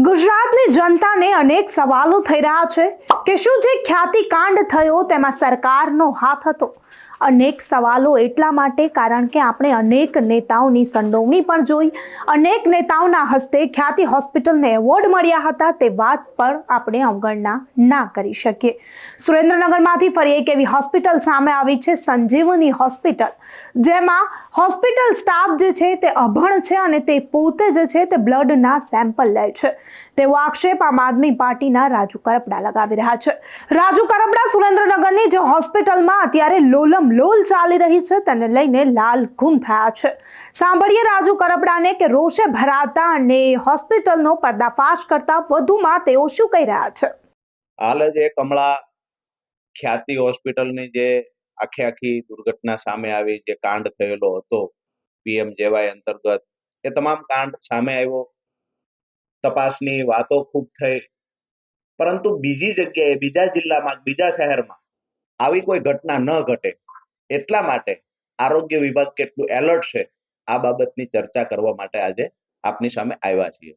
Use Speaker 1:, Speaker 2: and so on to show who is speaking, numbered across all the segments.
Speaker 1: ગુજરાતની જનતાને અનેક સવાલો થઈ રહ્યા છે કે શું જે ખ્યાતિકાંડ થયો તેમાં સરકારનો હાથ હતો? અનેક સવાલો એટલા માટે, કારણ કે આપણે અનેક નેતાઓની સંડોવણી પણ જોઈ. અનેક નેતાઓના હસ્તે ખ્યાતિ હોસ્પિટલને એવોર્ડ મળ્યા હતા. તે વાત પર આપણે અવગણના ના કરી શકીએ. સુરેન્દ્રનગરમાંથી ફરી એક એવી હોસ્પિટલ સામે આવી છે, સંજીવની હોસ્પિટલ. જેમાં હોસ્પિટલ સ્ટાફ જે છે તે અભણ છે અને તે પોતે જે છે તે બ્લડના સેમ્પલ લે છે. તેવો આક્ષેપ આમ આદમી પાર્ટીના રાજુ કરપડા લગાવી રહ્યા છે. રાજુ કરપડા સુરેન્દ્રનગરની જે હોસ્પિટલમાં અત્યારે લોલમ લોલ ચાલી રહી છે, તેને લઈને લાલ ગુમ થયા છે. સાંભળીએ રાજુ કરપડાને કે રોષે ભરાતા અને હોસ્પિટલનો પર્દાફાશ કરતા વધુમાં તેઓ શું કહી રહ્યા છે?
Speaker 2: હાલ જ એ કમળા ખ્યાતિ હોસ્પિટલની જે આખી આખી દુર્ઘટના સામે આવી, જે કાંડ થયેલો હતો પીએમ જેવાય અંતર્ગત, એ તમામ કાંડ સામે આવ્યો. તપાસની વાતો ખૂબ થઈ. પરંતુ બીજી જગ્યાએ, બીજા જિલ્લામાં, બીજા શહેરમાં આવી કોઈ ઘટના ન ઘટે. એટલા માટે આરોગ્ય વિભાગ કેટલું એલર્ટ છે આ બાબતની ચર્ચા કરવા માટે આજે આપની સામે આવ્યા છીએ.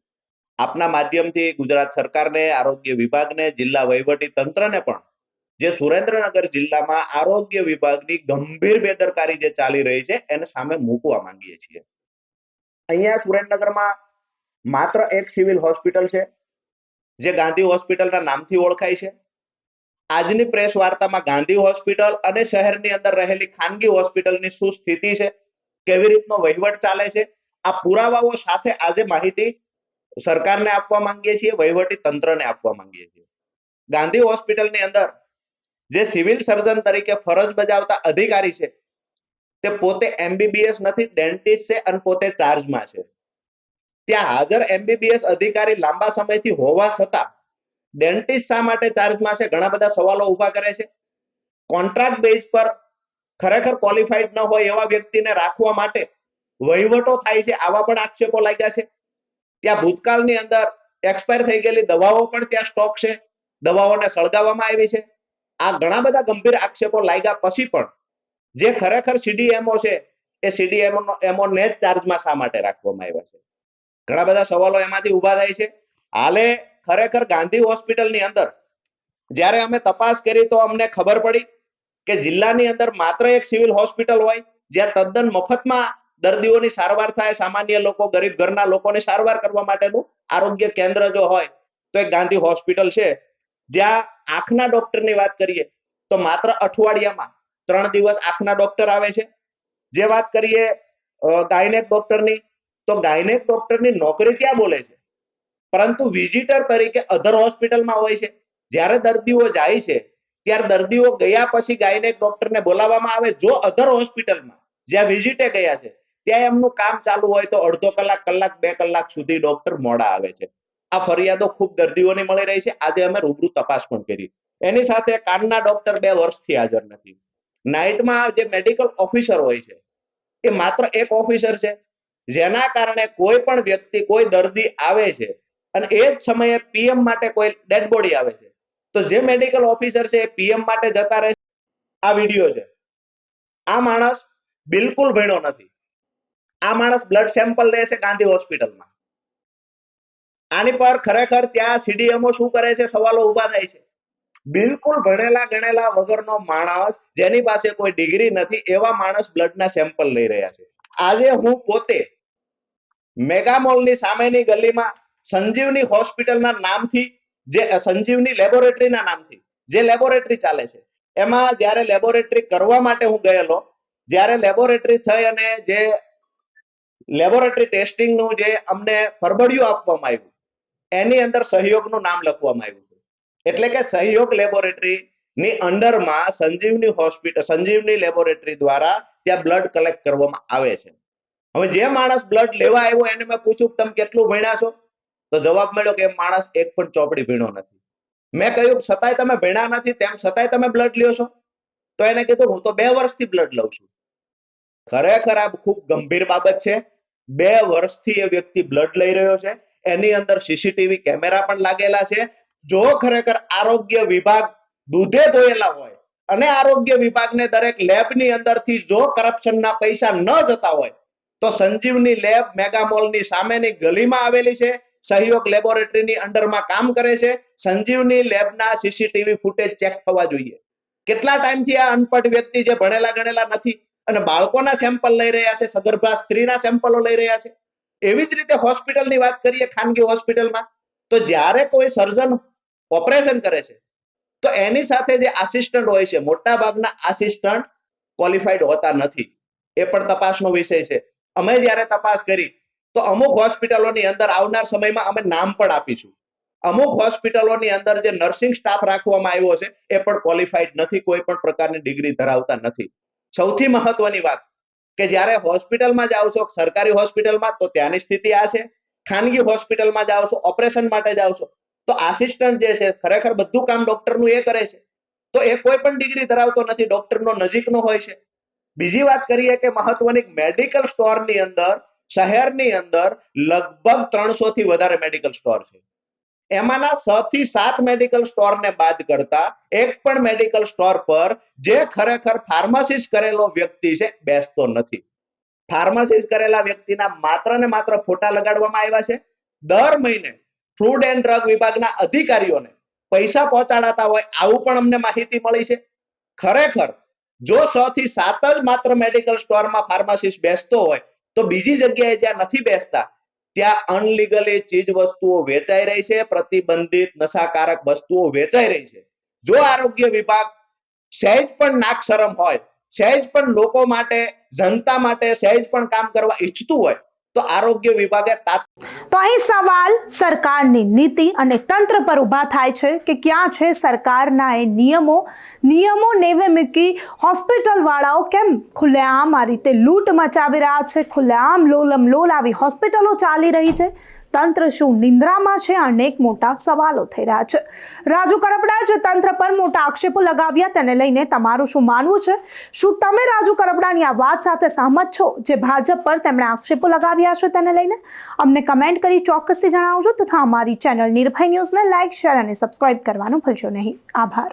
Speaker 2: આપના માધ્યમથી ગુજરાત સરકારને, આરોગ્ય વિભાગને, જિલ્લા વહીવટી તંત્રને પણ જે સુરેન્દ્રનગર જિલ્લામાં આરોગ્ય વિભાગની ગંભીર બેદરકારી જે ચાલી રહી છે એને સામે મૂકવા માંગીએ છીએ. અહીંયા સુરેન્દ્રનગરમાં માત્ર એક સિવિલ હોસ્પિટલ છે, જે ગાંધી હોસ્પિટલના નામથી ઓળખાય છે. આજની પ્રેસ વાર્તામાં ગાંધી હોસ્પિટલ અને શહેરની અંદર રહેલી ખાનગી હોસ્પિટલની શું સ્થિતિ છે, કેવી રીતનો વહીવટ ચાલે છે, આ પુરાવાઓ સાથે આજે માહિતી સરકારને આપવા માંગીએ છીએ, વહીવટી તંત્રને આપવા માંગીએ છીએ. ગાંધી હોસ્પિટલની અંદર જે સિવિલ સર્જન તરીકે ફરજ બજાવતા અધિકારી છે, તે પોતે એમબીબીએસ નથી, ડેન્ટિસ્ટ છે અને પોતે ચાર્જમાં છે. ત્યાં હાજર એમબીબીએસ અધિકારી લાંબા સમયથી હોવા છતાં ડેન્ટિસ્ટ શા માટે ચાર્જમાં છે? ઘણા બધા સવાલો ઊભા કરે છે. કોન્ટ્રાક્ટ બેઝ પર ખરેખર ક્વોલિફાઈડ ન હોય એવા વ્યક્તિને રાખવા માટે વહીવટો થાય છે. આવા પણ આક્ષેપો લાગ્યા છે. ત્યાં ભૂતકાળની અંદર એક્સપાયર થઈ ગયેલી દવાઓ પણ ત્યાં સ્ટોક છે. દવાઓને સળગાવવામાં આવી છે. આ ઘણા બધા ગંભીર આક્ષેપો લાગ્યા પછી પણ જે ખરેખર સીડીએમઓ છે, એ સીડીએમઓ એમઓ ને જ ચાર્જમાં શા માટે રાખવામાં આવ્યા છે? ઘણા બધા સવાલો એમાંથી ઊભા થાય છે. હાલે ખરેખર ગાંધી હોસ્પિટલની અંદર જ્યારે અમે તપાસ કરી તો અમને ખબર પડી કે જિલ્લાની અંદર માત્ર એક સિવિલ હોસ્પિટલ હોય, જ્યાં તદ્દન મફતમાં દર્દીઓની સારવાર થાય, સામાન્ય લોકો, ગરીબ ઘરના લોકોની સારવાર કરવા માટેનું આરોગ્ય કેન્દ્ર જો હોય, તો એક ગાંધી હોસ્પિટલ છે. જ્યાં આંખના ડોક્ટરની વાત કરીએ, તો માત્ર અઠવાડિયામાં ત્રણ દિવસ આંખના ડોક્ટર આવે છે. જે વાત કરીએ ગાયનેક ડોક્ટરની, તો ગાયનેક ડોક્ટરની નોકરી ત્યાં બોલે છે? પરંતુ વિઝિટર તરીકે અધર હોસ્પિટલમાં હોય છે. જ્યારે દર્દીઓ જાય છે, ત્યારે દર્દીઓ ગયા પછી ગાયનેક ડોક્ટરને બોલાવવામાં આવે, જો અધર હોસ્પિટલમાં જ્યાં વિઝિટે ગયા છે, ત્યાં એમનું કામ ચાલુ હોય તો અડધો કલાક કલાક, બે કલાક સુધી ડોક્ટર મોડા આવે છે. આ ફરિયાદો ખૂબ દર્દીઓની મળી રહી છે. આજે અમે રૂબરૂ તપાસ પણ કરી. એની સાથે કાનના ડોક્ટર બે વર્ષથી હાજર નથી. નાઇટમાં જે મેડિકલ ઓફિસર હોય છે, એ માત્ર એક ઓફિસર છે. જેના કારણે કોઈ પણ વ્યક્તિ, કોઈ દર્દી આવે છે અને એ જ સમયે પીએમ માટે કોઈ ડેડ બોડી આવે છે. તો જે મેડિકલ ઓફિસર છે એ પીએમ માટે જતા રહે આ વીડિયો છે. આ માણસ બિલકુલ ભણ્યો નથી. આ માણસ બ્લડ સેમ્પલ લે છે ગાંધી હોસ્પિટલમાં. આની પર ખરેખર ત્યાં સીડીએમઓ શું કરે છે? સવાલો ઊભા થાય છે. બિલકુલ ભણેલા ગણેલા વગરનો માણસ જેની પાસે કોઈ ડિગ્રી નથી, એવા માણસ બ્લડના સેમ્પલ લઈ રહ્યા છે. આજે હું પોતે મેગામોલની સામેની ગલીમાં સંજીવની હોસ્પિટલના નામથી જે, સંજીવની લેબોરેટરીના નામથી જે લેબોરેટરી ચાલે છે. એમાં જ્યારે લેબોરેટરી કરવા માટે હું ગયેલો, જ્યારે લેબોરેટરી થઈ અને જે લેબોરેટરી ટેસ્ટિંગનું જે અમને ફરબડિયું આપવામાં આવ્યું, એની અંદર સહયોગનું નામ લખવામાં આવ્યું એટલે કે સહયોગ લેબોરેટરી ની અંડરમાં સંજીવની હોસ્પિટલ સંજીવની લેબોરેટરી દ્વારા ત્યાં બ્લડ કલેક્ટ કરવામાં આવે છે. હવે જે માણસ બ્લડ લેવા આવ્યો એને મેં પૂછ્યું, તમે કેટલું ભણ્યા છો? તો જવાબ મળ્યો કે માણસ એક પણ ચોપડી ભીણો નથી. મેં કહ્યું છતાંય તમે ભીણા નથી, તેમ છતાંય તમે બ્લડ લ્યો છો. તો એને કીધું, હું તો બે વર્ષથી બ્લડ લઉં છું. ખરેખર આ ખૂબ ગંભીર બાબત છે. બે વર્ષથી એ વ્યક્તિ બ્લડ લઈ રહ્યો છે. એની અંદર સીસીટીવી કેમેરા પણ લાગેલા છે. જો ખરેખર આરોગ્ય વિભાગ દૂધે ધોયેલા હોય અને આરોગ્ય વિભાગને દરેક લેબની અંદરથી જો કરપ્શનના પૈસા ન જતા હોય, તો સંજીવની લેબ મેગામોલની સામેની ગલીમાં આવેલી છે. સહયોગ લેબોરેટરીની અંડરમાં કામ કરે છે. સંજીવની લેબના સીસીટીવી ફૂટેજ ચેક થવા જોઈએ. કેટલા ટાઈમથી આ અનપઢ વ્યક્તિ જે ભણેલા ગણેલા નથી અને બાળકોના સેમ્પલ લઈ રહ્યા છે, સગર્ભા સ્ત્રીના સેમ્પલો લઈ રહ્યા છે. એવી જ રીતે હોસ્પિટલની વાત કરીએ, ખાનગી હોસ્પિટલમાં તો જ્યારે કોઈ સર્જન ઓપરેશન કરે છે, તો એની સાથે જે આસિસ્ટન્ટ હોય છે મોટા ભાગના આસિસ્ટન્ટ ક્વોલિફાઈડ હોતા નથી. એ પણ તપાસનો વિષય છે. અમે જ્યારે તપાસ કરી તો અમુક હોસ્પિટલોની અંદર આવનાર સમયમાં અમે નામ પણ આપીશું. અમુક હોસ્પિટલોની અંદર જે નર્સિંગ સ્ટાફ રાખવામાં આવ્યો છે, એ પણ ક્વોલિફાઈડ નથી, કોઈ પણ પ્રકારની ડિગ્રી ધરાવતા નથી. સૌથી મહત્વની વાત કે જ્યારે હોસ્પિટલમાં જાઓ છો, સરકારી હોસ્પિટલમાં, તો ત્યાંની સ્થિતિ આ છે. ખાનગી હોસ્પિટલમાં જાઓ છો, ઓપરેશન માટે જાઓ છો, તો આસિસ્ટન્ટ જે છે, ખરેખર બધું કામ ડોક્ટરનું એ કરે છે. તો એ કોઈ પણ ડિગ્રી ધરાવતો નથી, ડોક્ટરનો નજીકનો હોય છે. બીજી વાત કરીએ કે મહત્વની મેડિકલ સ્ટોરની અંદર શહેરની અંદર લગભગ ત્રણસો થી વધારે મેડિકલ સ્ટોર છે. એમાંના છ થી સાત મેડિકલ સ્ટોરને બાદ કરતા એક પણ મેડિકલ સ્ટોર પર જે ખરેખર ફાર્માસિસ્ટ કરેલો વ્યક્તિ છે, બેસતો નથી. ફાર્માસિસ્ટ કરેલા વ્યક્તિના માત્ર ને માત્ર ફોટા લગાડવામાં આવ્યા છે. દર મહિને ફૂડ એન્ડ ડ્રગ વિભાગના અધિકારીઓને પૈસા પહોંચાડાતા હોય આવું પણ અમને માહિતી મળી છે. ખરેખર જો છ થી સાત જ માત્ર મેડિકલ સ્ટોરમાં ફાર્માસિસ્ટ બેસતો હોય તો બીજી જગ્યાએ જ્યાં નથી બેસતા, ત્યાં અનલીગલી ચીજ વસ્તુઓ વેચાઈ રહી છે, પ્રતિબંધિત નશાકારક વસ્તુઓ વેચાઈ રહી છે. જો આરોગ્ય વિભાગ સહેજ પણ નાક શરમ હોય, સહેજ પણ લોકો માટે, જનતા માટે સહેજ પણ કામ કરવા ઈચ્છતું હોય તો આરોગ્ય વિભાગે
Speaker 1: તો અહીં સવાલ, સરકારની નીતિ અને તંત્ર પર ઊભા થાય છે કે ક્યાં છે સરકારના એ નિયમો? નિયમો નેવે મૂકી હોસ્પિટલ વાળાઓ કેમ ખુલ્લેઆમ આ રીતે લૂંટ મચાવી રહ્યા છે? ખુલ્લેઆમ લોલમ લોલ આવી હોસ્પિટલો ચાલી રહી છે? તંત્ર શું નિંદ્રામાં છે? અનેક મોટા સવાલો થઈ રહ્યા છે. રાજુ કરપડા જે તંત્ર પર મોટા આક્ષેપો લગાવ્યા. તેને લઈને તમારું શું માનવું છે? શું તમે રાજુ કરપડાની આ વાત સાથે સહમત છો? જે ભાજપ પર તેમણે આક્ષેપો લગાવ્યા છે તેને લઈને? અમને કમેન્ટ કરી ચોક્કસથી જણાવજો તથા અમારી ચેનલ નિર્ભય ન્યૂઝને લાઇક શેર અને સબસ્ક્રાઇબ કરવાનું ભૂલશો નહીં. આભાર.